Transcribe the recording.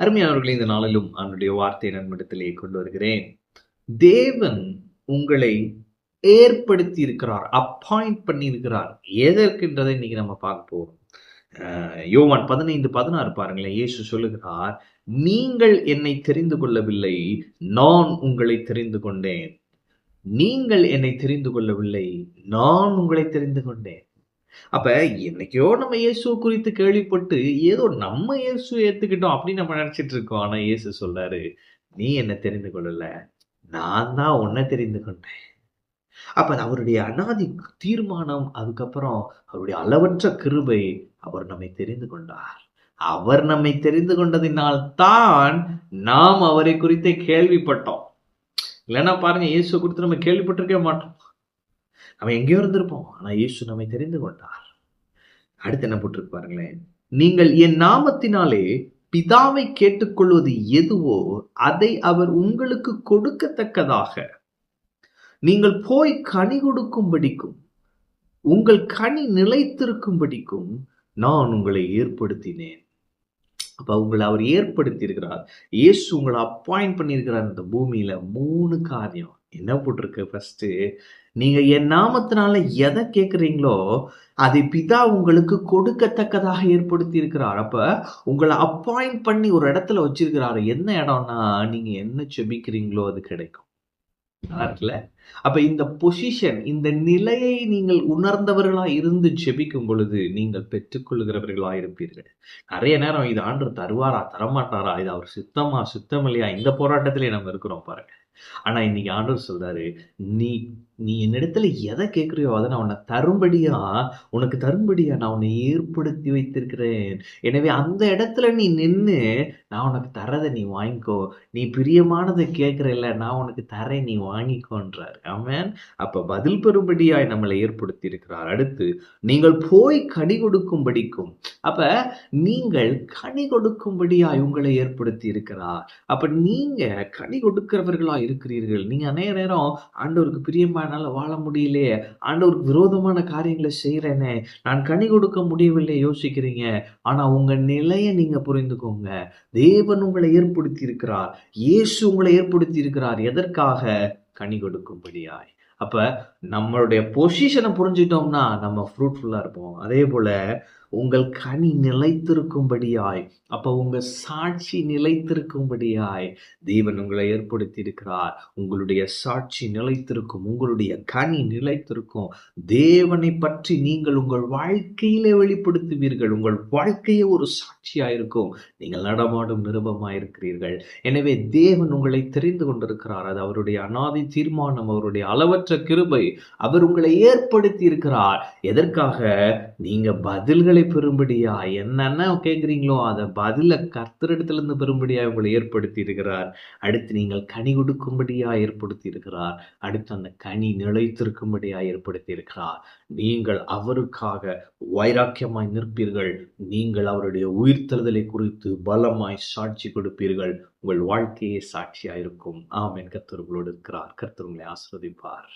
அருமையானவர்களை இந்த நாளிலும் அவனுடைய வார்த்தை நன்மிடத்திலே கொண்டு வருகிறேன். தேவன் உங்களை ஏற்படுத்தி இருக்கிறார் அப்பாயிண்ட் பண்ணியிருக்கிறார். எதற்கின்றதை இன்னைக்கு நம்ம பார்க்க போகிறோம் யோவான் பதினைந்து பதினாறு பாருங்களேன். இயேசு சொல்லுகிறார் நீங்கள் என்னை தெரிந்து கொள்ளவில்லை நான் உங்களை தெரிந்து கொண்டேன். நீங்கள் என்னை தெரிந்து கொள்ளவில்லை நான் உங்களை தெரிந்து கொண்டேன். அப்ப என்னைக்கோ நம்ம இயேசு குறித்து கேள்விப்பட்டு ஏதோ நம்ம இயேசு ஏத்துக்கிட்டோம் அப்படின்னு நம்ம நினைச்சிட்டு இருக்கோம். ஆனா இயேசு சொல்றாரு நீ என்ன தெரிந்து கொள்ளல. நான் தான் உன்னை தெரிந்து கொண்டேன். அப்ப அவருடைய அனாதி தீர்மானம் அதுக்கப்புறம் அவருடைய அளவற்ற கிருபை அவர் நம்மை தெரிந்து கொண்டார். அவர் நம்மை தெரிந்து கொண்டதினால் தான் நாம் அவரை குறித்து கேள்விப்பட்டோம். இல்லைன்னா பாருங்க இயேசு குறித்து நம்ம கேள்விப்பட்டிருக்கவே மாட்டோம். நம்ம எங்கேயோ இருந்திருப்போம். ஆனால் இயேசு நம்மை தெரிந்து கொண்டார். அடுத்து என்ன போட்டிருக்கு பாருங்களேன். நீங்கள் என் நாமத்தினாலே பிதாவை கேட்டுக்கொள்வது எதுவோ அதை அவர் உங்களுக்கு கொடுக்கத்தக்கதாக. நீங்கள் போய் கனி கொடுக்கும்படிக்கும் உங்கள் கனி நிலைத்திருக்கும்படிக்கும் நான் உங்களை ஏற்படுத்தினேன். அப்போ உங்களை அவர் ஏற்படுத்தி இருக்கிறார் இயேசு உங்களை அப்பாயிண்ட் பண்ணியிருக்கிறார் இந்த பூமியில். மூணு காரியம். என்ன போட்டிருக்கு ஃபஸ்ட்டு நீங்கள் என் நாமத்தினால எதை கேட்குறீங்களோ அதை பிதா உங்களுக்கு கொடுக்கத்தக்கதாக ஏற்படுத்தி இருக்கிறார் உங்களை அப்பாயிண்ட் பண்ணி ஒரு இடத்துல வச்சிருக்கிறாரு. என்ன இடம்னா நீங்கள் என்ன செபிக்கிறீங்களோ அது கிடைக்கும். நல்லா இருக்குல்ல? அப்ப இந்த பொசிஷன் இந்த நிலையை நீங்கள் உணர்ந்தவர்களா இருந்து ஜெபிக்கும் பொழுது நீங்கள் பெற்றுக்கொள்கிறவர்களா இருப்பீர்கள். நிறைய நேரம் இது ஆண்டு தருவாரா தரமாட்டாரா இது அவர் சுத்தமா சுத்தமில்லையா? இல்லையா இந்த போராட்டத்திலே நம்ம இருக்கிறோம் பாருங்க. ஆனா இன்னைக்கு ஆண்டவர் சொல்றாரு நீ நீ என்னிடத்துல எதை கேட்குறியோ அதை நான் உன்னை தரும்படியா உனக்கு தரும்படியா நான் உன்னை ஏற்படுத்தி வைத்திருக்கிறேன். எனவே அந்த இடத்துல நீ நின்று நான் உனக்கு தரதை நீ வாங்கிக்கோ. நீ பிரியமானதை கேட்குற இல்லை நான் உனக்கு தரேன் நீ வாங்கிக்கோன்றார் ஆமென். அப்ப பதில் பெறும்படியாய் நம்மளை ஏற்படுத்தி இருக்கிறார் அடுத்து நீங்கள் போய் கனி கொடுக்கும்படிக்கும் அப்ப நீங்கள் கனி கொடுக்கும்படியாய் உங்களை ஏற்படுத்தி இருக்கிறார் அப்ப நீங்க கனி கொடுக்கிறவர்களா இருக்கிறீர்கள். நீங்க அநேக நேரம் ஆண்டவருக்கு பிரியமானால வாழ முடியலையே ஆண்டவருக்கு விரோதமான காரியங்களை செய்யறேனே நான் கனி கொடுக்க முடியவில்லை யோசிக்கிறீங்க. ஆனா உங்க நிலையை நீங்க புரிந்துக்கோங்க. தேவன் உங்களை ஏற்படுத்தி இருக்கிறார் இயேசு உங்களை ஏற்படுத்தி இருக்கிறார் எதற்காக? கனி கொடுக்கும்படியாய். அப்ப நம்மளுடைய பொசிஷனை புரிஞ்சுட்டோம்னா நம்ம ஃப்ரூட்ஃபுல்லா இருப்போம். அதே போல உங்கள் கனி நிலைத்திருக்கும்படியாய் அப்ப உங்கள் சாட்சி நிலைத்திருக்கும்படியாய் தேவன் உங்களை ஏற்படுத்தி இருக்கிறார் உங்களுடைய சாட்சி நிலைத்திருக்கும் உங்களுடைய கனி நிலைத்திருக்கும். தேவனை பற்றி நீங்கள் உங்கள் வாழ்க்கையிலே வெளிப்படுத்துவீர்கள். உங்கள் வாழ்க்கையே ஒரு சாட்சியா இருக்கும் நீங்கள் நடமாடும் நிருபமாயிருக்கிறீர்கள். எனவே தேவன் உங்களை தெரிந்து கொண்டிருக்கிறார். அது அவருடைய அனாதி தீர்மானம் அவருடைய அளவற்ற கிருபை. அவர் உங்களை ஏற்படுத்தி இருக்கிறார் எதற்காக? நீங்க பதில்களை பெறும்படியா என்னென்ன கேட்குறீங்களோ அதை பதில கர்த்தரிடத்துல இருந்து பெறும்படியா உங்களை ஏற்படுத்தி இருக்கிறார் அடுத்து நீங்கள் கனி கொடுக்கும்படியா ஏற்படுத்தி இருக்கிறார் அடுத்து அந்த கனி நிலைத்திருக்கும்படியா ஏற்படுத்தி இருக்கிறார் நீங்கள் அவருக்காக வைராக்கியமாய் நிற்பீர்கள். நீங்கள் அவருடைய உயிர்த்தெழுதலை குறித்து பலமாய் சாட்சி கொடுப்பீர்கள். உங்கள் வாழ்க்கையே சாட்சியா இருக்கும் ஆம் என் உங்களோடு இருக்கிறார். கர்த்தர் உங்களை ஆஸ்வதிப்பார்